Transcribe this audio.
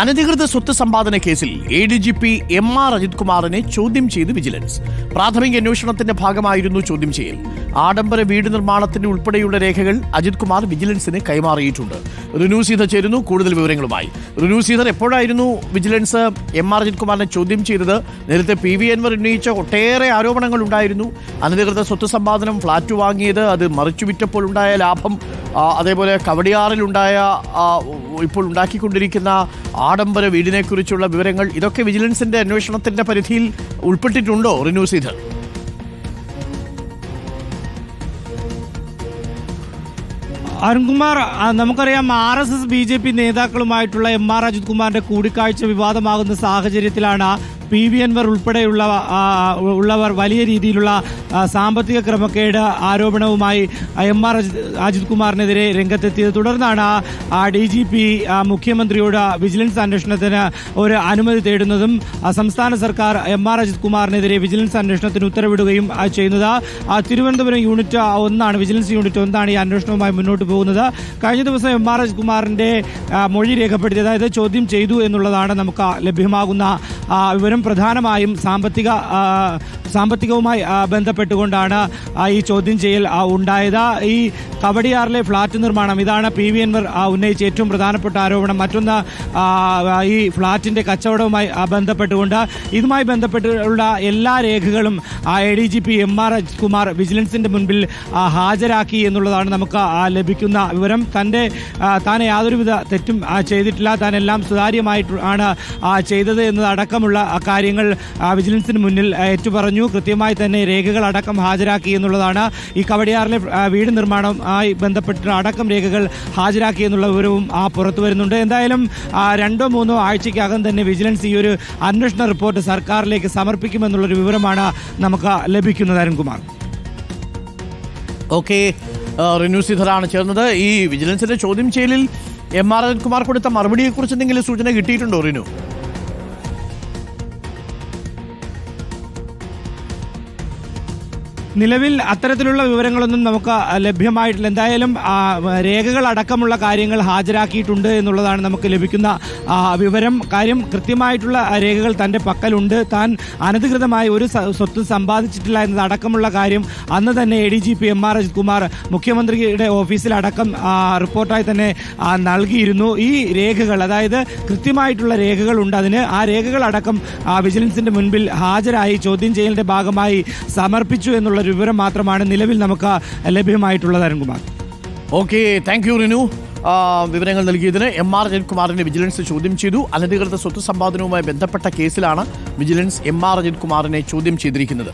അനധികൃത സ്വത്ത് സമ്പാദന കേസിൽ A D G P M R Ajith കുമാറിനെ ചോദ്യം ചെയ്ത് വിജിലൻസ്. പ്രാഥമിക അന്വേഷണത്തിന്റെ ഭാഗമായിരുന്നു ചോദ്യം ചെയ്യൽ. ആഡംബര വീട് നിർമ്മാണത്തിന് ഉൾപ്പെടെയുള്ള രേഖകൾ അജിത് കുമാർ വിജിലൻസിന് കൈമാറിയിട്ടുണ്ട്. റിനു സീതർ ചേരുന്നു കൂടുതൽ വിവരങ്ങളുമായി. റിനു സീതർ എപ്പോഴായിരുന്നു വിജിലൻസ് എം ആർ അജിത് കുമാറിനെ ചോദ്യം ചെയ്തത്? നേരത്തെ പി വി അൻവർ ഉന്നയിച്ച ഒട്ടേറെ ആരോപണങ്ങൾ ഉണ്ടായിരുന്നു അനധികൃത സ്വത്ത് സമ്പാദനം ഫ്ളാറ്റ് വാങ്ങിയത് അത് മറിച്ചുവിറ്റപ്പോൾ ഉണ്ടായ ലാഭം. അതേപോലെ കവടിയാറിലുണ്ടായ ഇപ്പോൾ ഉണ്ടാക്കിക്കൊണ്ടിരിക്കുന്ന ആഡംബര വീടിനെക്കുറിച്ചുള്ള വിവരങ്ങൾ ഇതൊക്കെ വിജിലൻസിന്റെ അന്വേഷണത്തിന്റെ പരിധിയിൽ ഉൾപ്പെട്ടിട്ടുണ്ടോ റിന്യൂസ് സീധർ അരുൺകുമാർ നമുക്കറിയാം R S S B J P നേതാക്കളുമായിട്ടുള്ള M R Ajith കുമാറിന്റെ കൂടിക്കാഴ്ച വിവാദമാകുന്ന സാഹചര്യത്തിലാണ് പി വി എൻവർ ഉൾപ്പെടെയുള്ള ഉള്ളവർ വലിയ രീതിയിലുള്ള സാമ്പത്തിക ക്രമക്കേട് ആരോപണവുമായി എം ആർ അജിത് കുമാറിനെതിരെ രംഗത്തെത്തിയത് തുടർന്നാണ് ഡി ജി പി മുഖ്യമന്ത്രിയോട് വിജിലൻസ് അന്വേഷണത്തിന് ഒരു അനുമതി തേടുന്നതും സംസ്ഥാന സർക്കാർ എം ആർ അജിത് കുമാറിനെതിരെ വിജിലൻസ് അന്വേഷണത്തിന് ഉത്തരവിടുകയും ചെയ്യുന്നത്. തിരുവനന്തപുരം യൂണിറ്റ് ഒന്നാണ് വിജിലൻസ് യൂണിറ്റ് ഒന്നാണ് ഈ അന്വേഷണവുമായി മുന്നോട്ട് പോകുന്നത്. കഴിഞ്ഞ ദിവസം എം ആർ അജിത് കുമാറിന്റെ മൊഴി രേഖപ്പെടുത്തി അതായത് ചോദ്യം ചെയ്തു എന്നുള്ളതാണ് നമുക്ക് ലഭ്യമാകുന്ന ആ, വിവരം പ്രധാനമായും സാമ്പത്തിക സാമ്പത്തികവുമായി ബന്ധപ്പെട്ടുകൊണ്ടാണ് ഈ ചോദ്യം ചെയ്യൽ ഉണ്ടായത്. ഈ കവടിയാറിലെ ഫ്ളാറ്റ് നിർമ്മാണം ഇതാണ് പി വി എൻവർ ഉന്നയിച്ച ഏറ്റവും പ്രധാനപ്പെട്ട ആരോപണം. മറ്റൊന്ന് ഈ ഫ്ളാറ്റിന്റെ കച്ചവടവുമായി ബന്ധപ്പെട്ടുകൊണ്ട് ഇതുമായി ബന്ധപ്പെട്ടുള്ള എല്ലാ രേഖകളും A D G P M R Kumar വിജിലൻസിന്റെ മുൻപിൽ ഹാജരാക്കി എന്നുള്ളതാണ് നമുക്ക് ലഭിക്കുന്ന വിവരം. തന്റെ താൻ യാതൊരുവിധ തെറ്റും ചെയ്തിട്ടില്ല. താൻ എല്ലാം സുതാര്യമായിട്ട് ആണ് ചെയ്തത് എന്നതടക്കമുള്ള ആ, കാര്യങ്ങൾ വിജിലൻസിന് മുന്നിൽ ഏറ്റുപറഞ്ഞു. കൃത്യമായി തന്നെ രേഖകൾ അടക്കം ഹാജരാക്കി എന്നുള്ളതാണ് ഈ കവടിയാറിലെ വീട് നിർമ്മാണവുമായി ബന്ധപ്പെട്ട് അടക്കം രേഖകൾ ഹാജരാക്കി എന്നുള്ള വിവരവും ആ പുറത്തു വരുന്നുണ്ട്. എന്തായാലും രണ്ടോ മൂന്നോ ആഴ്ചയ്ക്കകം തന്നെ വിജിലൻസ് ഈ ഒരു അന്വേഷണ റിപ്പോർട്ട് സർക്കാരിലേക്ക് സമർപ്പിക്കുമെന്നുള്ളൊരു വിവരമാണ് നമുക്ക് ലഭിക്കുന്നത് അരുൺകുമാർ. ഓക്കെ റിനു സിധറാണ് ചേർന്നത്. ഈ വിജിലൻസിന്റെ ചോദ്യം ചെയ്യലിൽ എം ആർ അരുൺകുമാർ കുമാർ കൊടുത്ത മറുപടിയെക്കുറിച്ച് എന്തെങ്കിലും സൂചന കിട്ടിയിട്ടുണ്ടോ റിനു? നിലവിൽ അത്തരത്തിലുള്ള വിവരങ്ങളൊന്നും നമുക്ക് ലഭ്യമായിട്ടില്ല. എന്തായാലും രേഖകൾ അടക്കമുള്ള കാര്യങ്ങൾ ഹാജരാക്കിയിട്ടുണ്ട് എന്നുള്ളതാണ് നമുക്ക് ലഭിക്കുന്ന വിവരം. കാര്യം കൃത്യമായിട്ടുള്ള രേഖകൾ തന്റെ പക്കലുണ്ട്. താൻ അനധികൃതമായി ഒരു സ്വത്ത് സമ്പാദിച്ചിട്ടില്ല എന്നത് അടക്കമുള്ള കാര്യം അന്ന് തന്നെ A D G P M R Ajith Kumar മുഖ്യമന്ത്രിയുടെ ഓഫീസിലടക്കം റിപ്പോർട്ടായി തന്നെ നൽകിയിരുന്നു. ഈ രേഖകൾ അതായത് കൃത്യമായിട്ടുള്ള രേഖകളുണ്ട്. അതിന് ആ രേഖകൾ അടക്കം വിജിലൻസിന്റെ മുൻപിൽ ഹാജരായി ചോദ്യം ചെയ്യലിന്റെ ഭാഗമായി സമർപ്പിച്ചു എന്നുള്ള ഒരു വിവരം മാത്രമാണ് നിലവിൽ നമുക്ക് ലഭ്യമായിട്ടുള്ളത് Arunkumar. Okay thank you Rinu. വിവരങ്ങൾ നൽകിയതിന് എം ആർ അജിത്കുമാറിനെ വിജിലൻസ് ചോദ്യം ചെയ്തു. അനധികൃത സ്വത്ത് സമ്പാദനവുമായി ബന്ധപ്പെട്ട കേസിലാണ് വിജിലൻസ് എം ആർ അജിത്കുമാറിനെ ചോദ്യം ചെയ്തിരിക്കുന്നത്.